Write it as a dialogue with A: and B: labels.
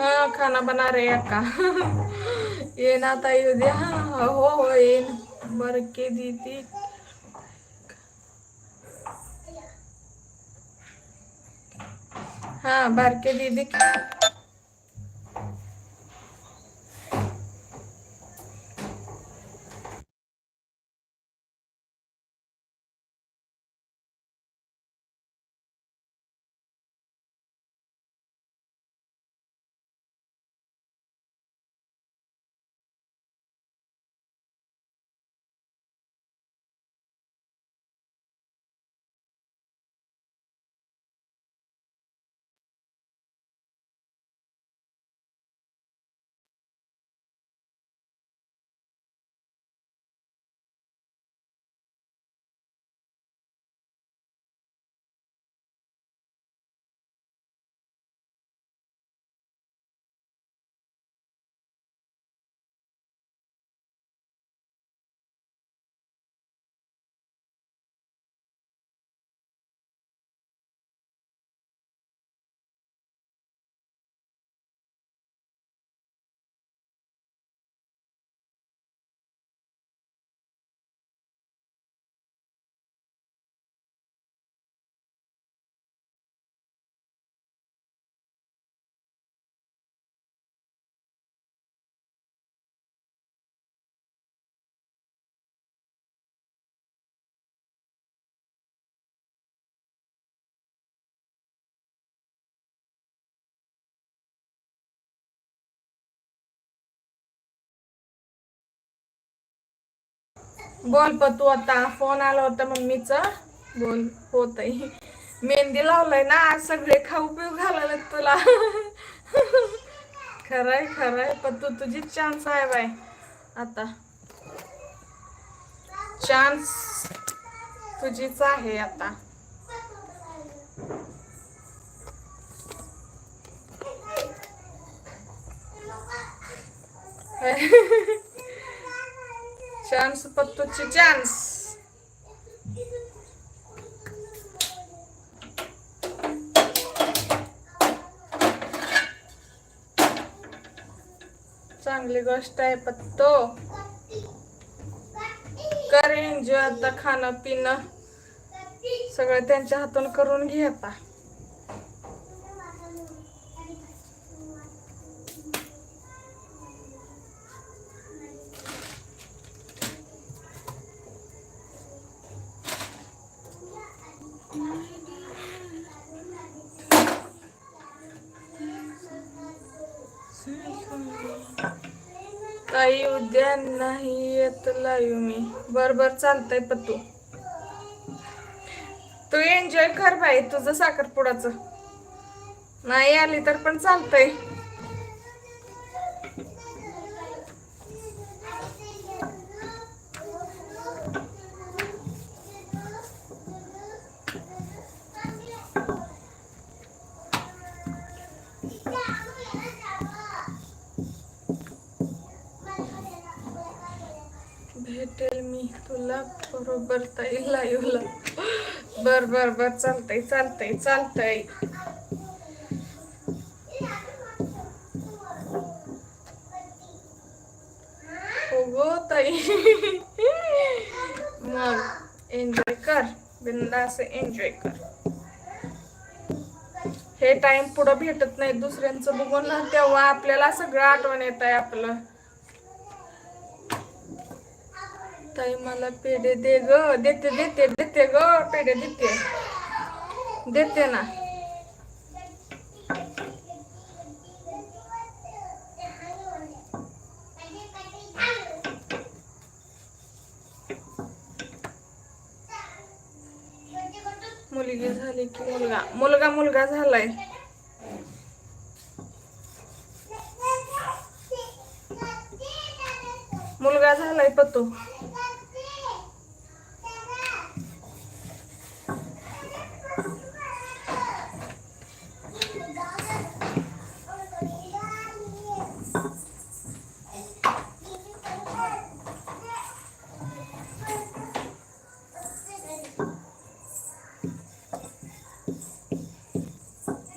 A: हाँ खाना बना रहे अक्का. ये ना आता येऊ द्या हो हो, हो येईन बर के दीदी. हाँ बारके दीदी. बोल प तू आता फोन आला होता मम्मीचा. बोल होत मेहंदी लावलंय ना आज सगळे खाऊ पिऊ घालायला तुला. खरंय खरंय पण तू तुझीच चान्स आहे बाय आता. चान्स तुझीच आहे आता. चान्स पत्तूची चान्स चांगली गोष्ट आहे पत्तो. कर एन्जॉय आता खाणं पिणं सगळं त्यांच्या हातून करून घे आता. ताई उद्या नाही येत लाईव मी. बर बर चालतंय पत्तू तू एन्जॉय कर बाई तुझं साखरपुडाचं. नाही आली तर पण चालतंय. भेटेल मी तुला बरोबर ताई लाईव्हला बर बर बर चालतंय चालतंय चालतंय. हो ताई. मग एन्जॉय कर बिंदास एन्जॉय कर. हे टाइम पुढं भेटत नाही दुसऱ्यांचं बघून ना तेव्हा आपल्याला सगळं आठवण येत आहे आपलं. ताई मला पेढे दे ग देते देते देते ग पेढे देते. देते ना. मुलगी झाली की मुलगा? मुलगा मुलगा झालाय. मुलगा झालाय पत्तू Yeah.